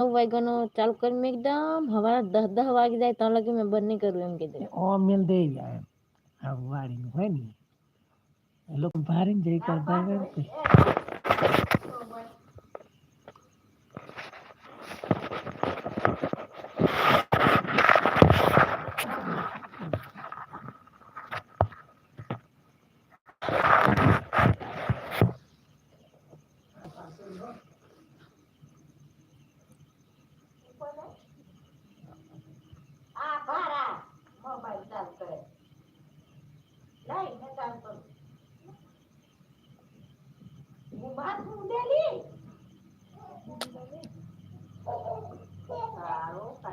નવ વાગ્યાનો ચાલુ કરીને મેં એકદમ હવારે દસ દસ વાગી જાય ત્યાં લગી મેં બંધ નહીં કરું એમ કીધું ઓ મેલ દઈ જાય એમ આ વાડીનું હોય ને એ લોકો ભારીને જઈ કરતા Vai ali. dali. Garota, tá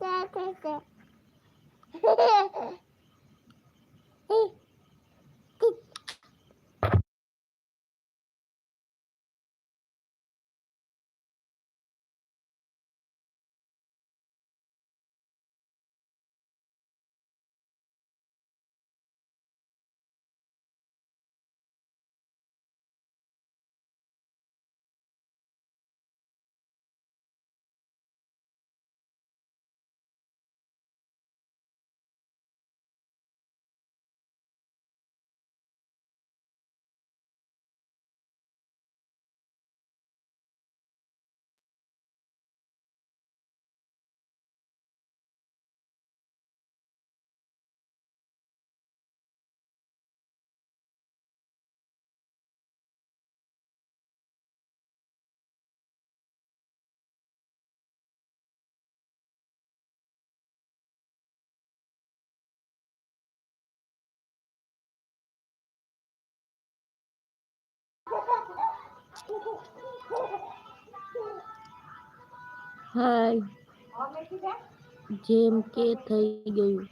Arkadaşlar. હાય અમે કીધા જેમ કે થઈ ગયું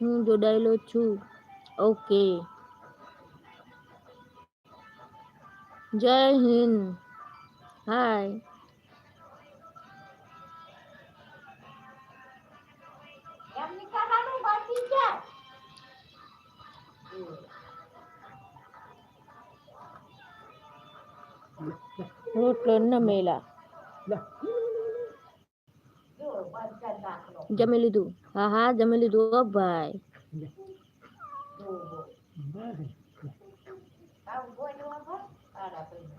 હું જોડાયેલો છું ઓકે જય હિન્દ હાય રોટલો ન મેલા જો બંધ કર નાખલો જમી લીધું હા હા જમી લીધું ઓ ભાઈ જો બસ આવું બોલ્યો હો આડા પૈને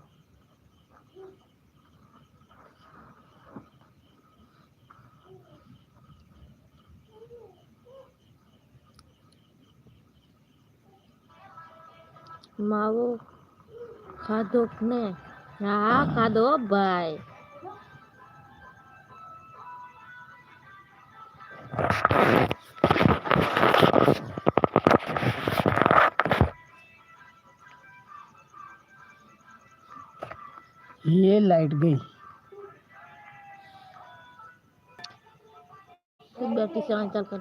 માવો ખાધો કે ને Nakadobay. ये लाइट गई। बैटरी से चल कर।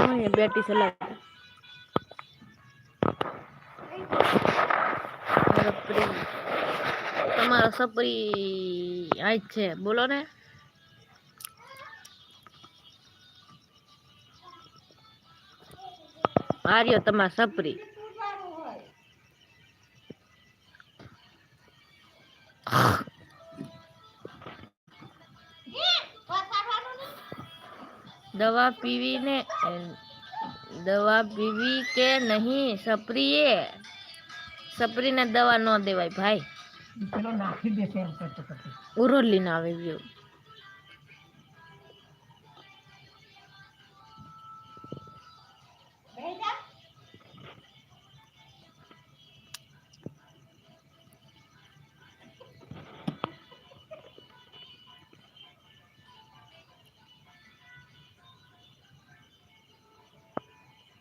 અહીંયા બેટી સલાહ તમારો સપરી આજ છે. બોલો ને. આર્યો તમાર સપરી. દવા પીવીને દવા પીવી કે નહીં સપરીએ સપરીને દવા ન દેવાય ભાઈ. ઉરોલીને આવે ગયો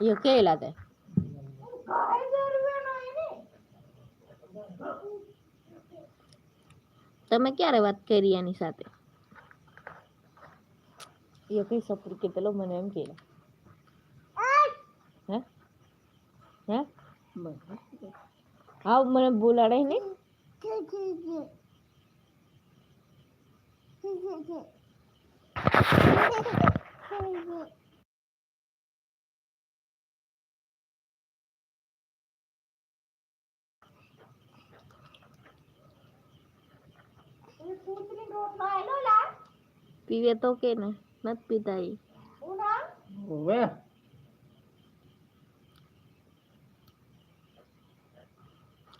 એ કે લાગે તમે ક્યારે વાત કરી એની સાથે એ કઈ સપોર્ટ કે પેલો મને એમ કે હે હે આવ મને બોલાડે નહીં પીવે તો કે ને નથી પીતા એ ઓવે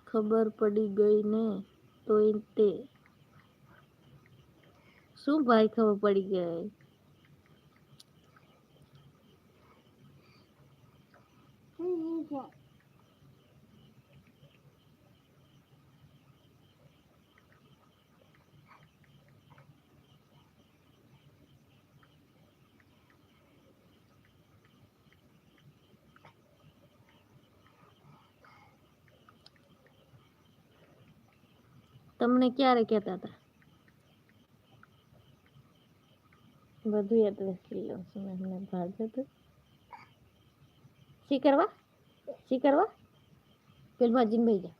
ખબર પડી ગઈ ને તોય તે. શું ભાઈ ખબર પડી ગઈ? તમને ક્યારે કહેતા હતા બધું યાદ રાખી લઉં છું મેં હમણાં બહાર જતું શી કરવા શી કરવા પેલ ભાજીને ભાઈ જા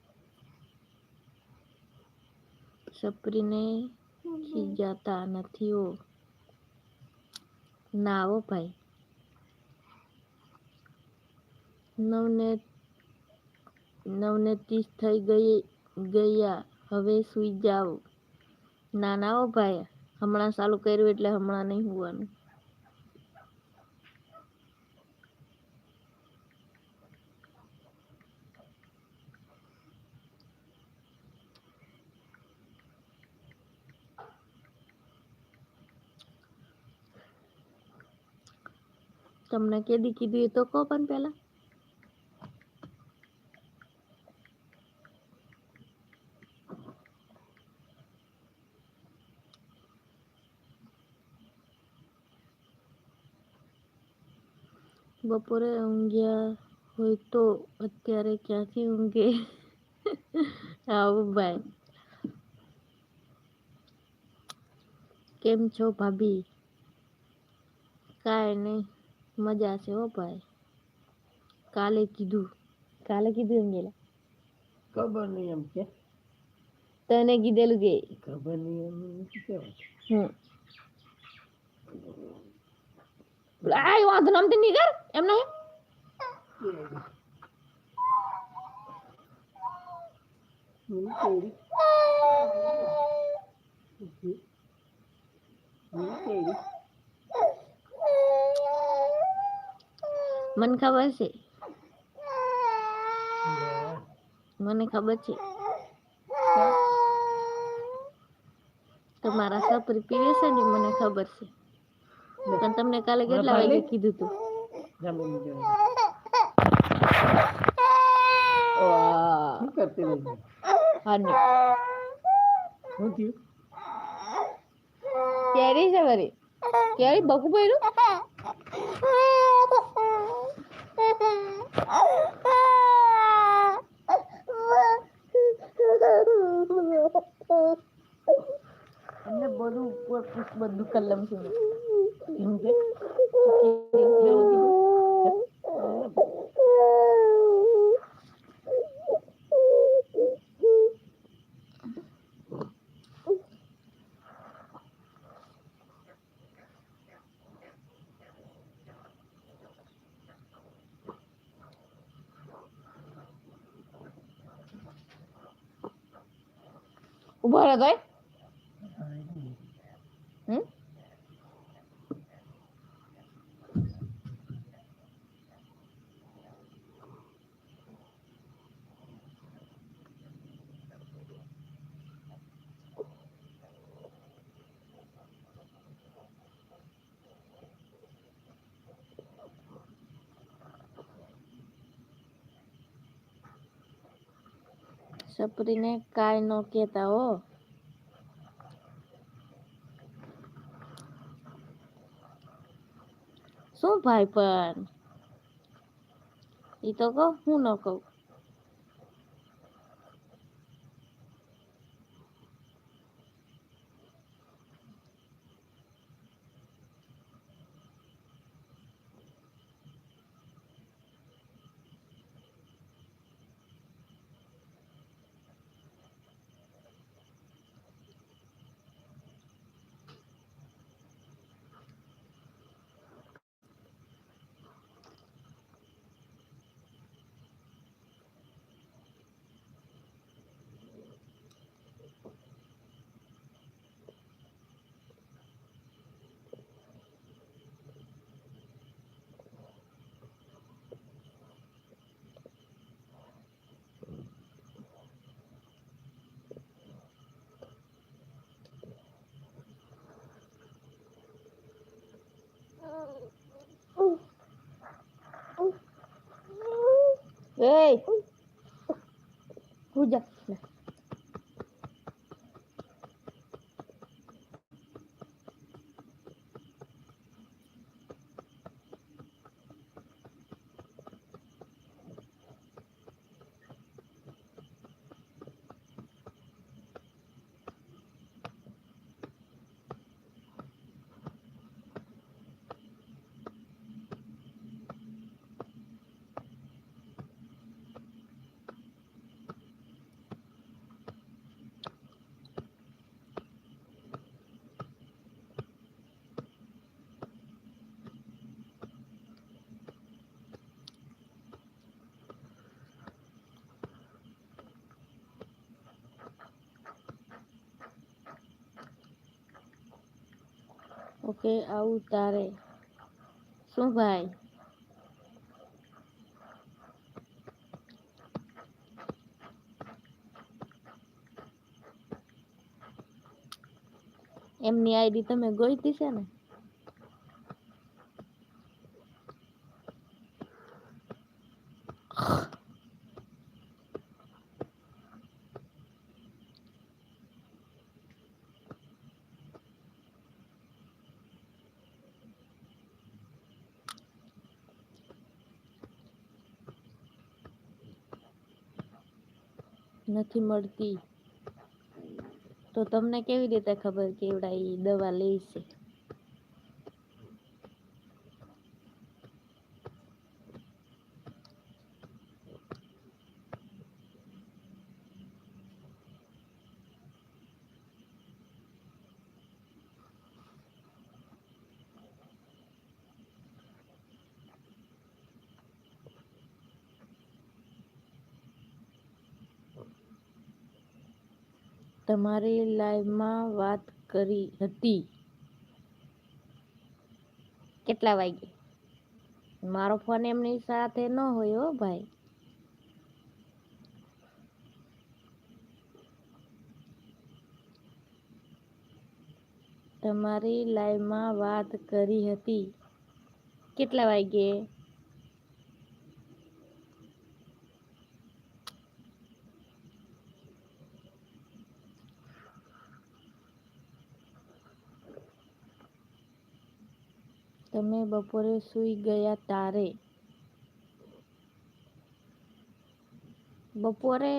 સપરીને ખીજાતા નથી હો ના આવો ભાઈ નવને નવને ત્રીસ થઈ ગઈ ગયા હવે સુઈ જાઓ. ના ના હો ભાઈ, હમણાં ચાલુ કર્યું એટલે હમણાં નહીં હોવાનું. તમને કેદી કીધું એ તો કહો પણ પહેલા. બપોરે ઊંઘ્યા હોય તો અત્યારે ક્યાંથી ઊંઘે? આવું ભાઈ. કેમ છો ભાભી? કાંઈ નહીં મજા છે હો ભાઈ. કાલે કીધું. કાલે કીધું એમ ગયેલા ખબર નહીં એમ કે. તને કીધેલું કે? ખબર નહીં એમ હમ. આ વાંધો નામથી નહીં કર એમ નહીં હમ, કેરી. હમ, કેરી. મને ખબર છે લે. મને ખબર છે તમારા સપરી પીવે છે ને મને ખબર છે પણ તમને કાલે કેટલા વાગે કીધું તું જમી લીધું. વાહ શું કરતી રહી હાને શું થયું કેરી છે વરી કેરી બકુ પડ્યું અમને બધું ઉપર પુષ્પ બધું કલમ છે O bora dói? સપરીને કાંઈ ન કહેતા હો શું ભાઈ પણ ઈ તો કહો હું ન કહું 哎，回家。ઓકે આવું તારે. શું ભાઈ? એમની આઈડી તમે ગોઈતી છે ને? નથી મળતી. તો તમને કેવી રીતે ખબર કે એવડા ઈ દવા લે તમારી લાઈવમાં વાત કરી હતી. કેટલા વાગે? મારો ફોન એમની સાથે ન હોય હો ભાઈ. તમારી લાઈવમાં વાત કરી હતી. કેટલા વાગે? તમે બપોરે સૂઈ ગયા તારે બપોરે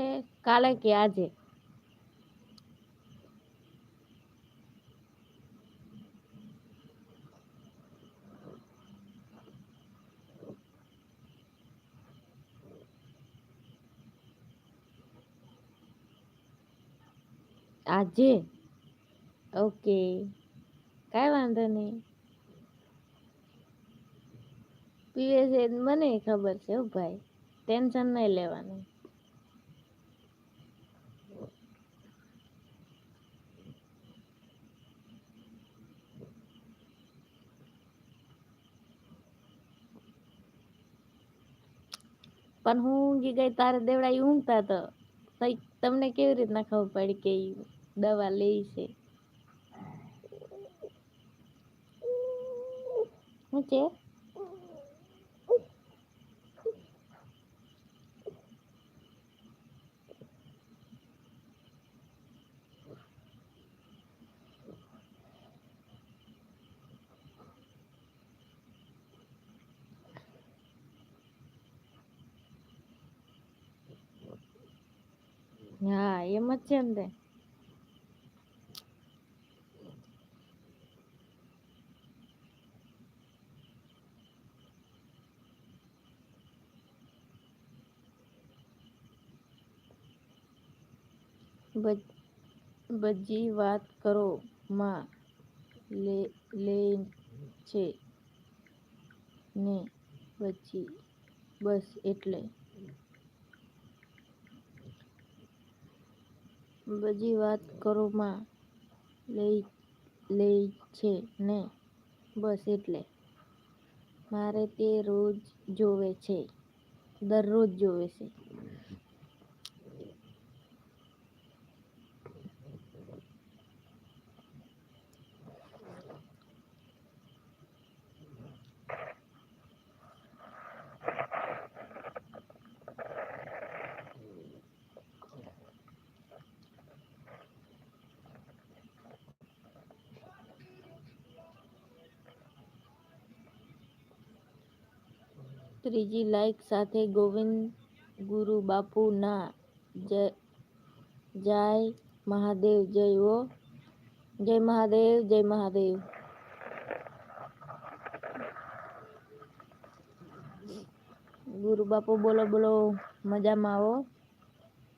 કાલે કે આજે આજે ઓકે કાંઈ વાંધો નહીં પીવે છે, મને ખબર છે ભાઈ. ટેન્શન નહીં લેવાનું. પણ હું ઊંઘી ગઈ તારે દેવડા ઈ ઊંઘતા તો તમને કેવી રીતના ખબર પડી કે દવા લે છે? શું છે? હા એમ જ છે ને તે બજ- બજી વાત કરો માં લે લે છે ને પછી બસ એટલે બજી વાત કરોમાં લે લે છે ને? બસ એટલે. મારે તે રોજ જોવે છે. દરરોજ જોવે છે. ત્રીજી લાઈક સાથે ગોવિંદ ગુરુ બાપુના જય જય મહાદેવ, જય હો જય મહાદેવ જય મહાદેવ. ગુરુ બાપુ બોલો બોલો, મજામાં આવો?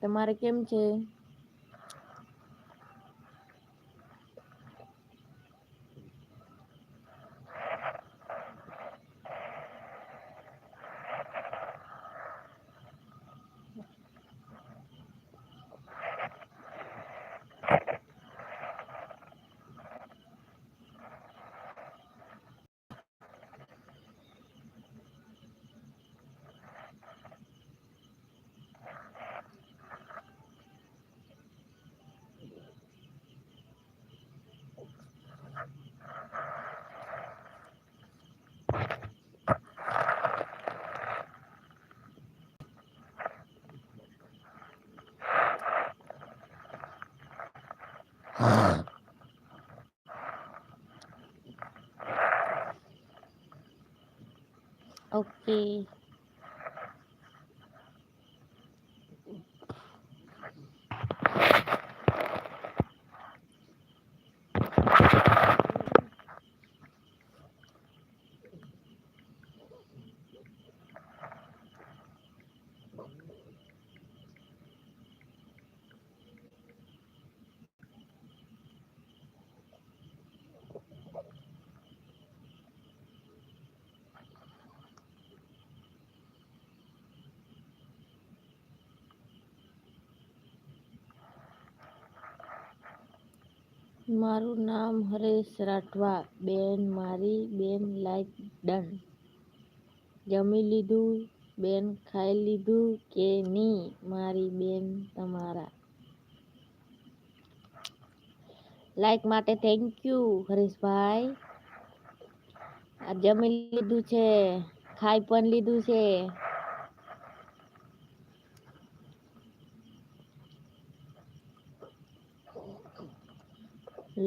તમારે કેમ છે? Okay. મારું નામ હરેશ રાઠવા. બેન મારી બેન લાઈક ડન. જમી લીધું, બેન ખાઈ લીધું કે નહીં મારી બેન તમારા. લાઈક માટે થેન્ક યુ હરેશભાઈ. આ જમી લીધું છે, ખાઈ પણ લીધું છે.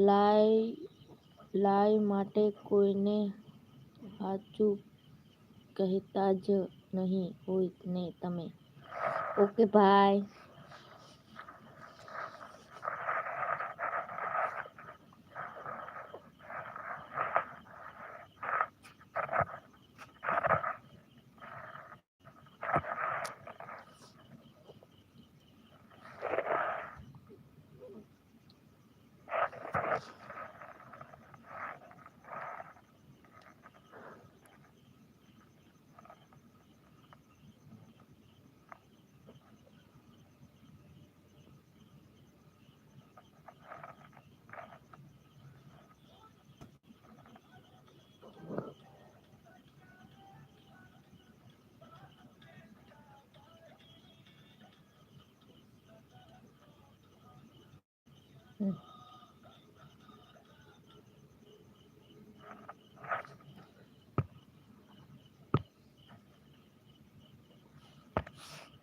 લાઈ લાઈ માટે કોઈને સાચું કહેતા જ નહીં હોય ને તમે ઓકે ભાઈ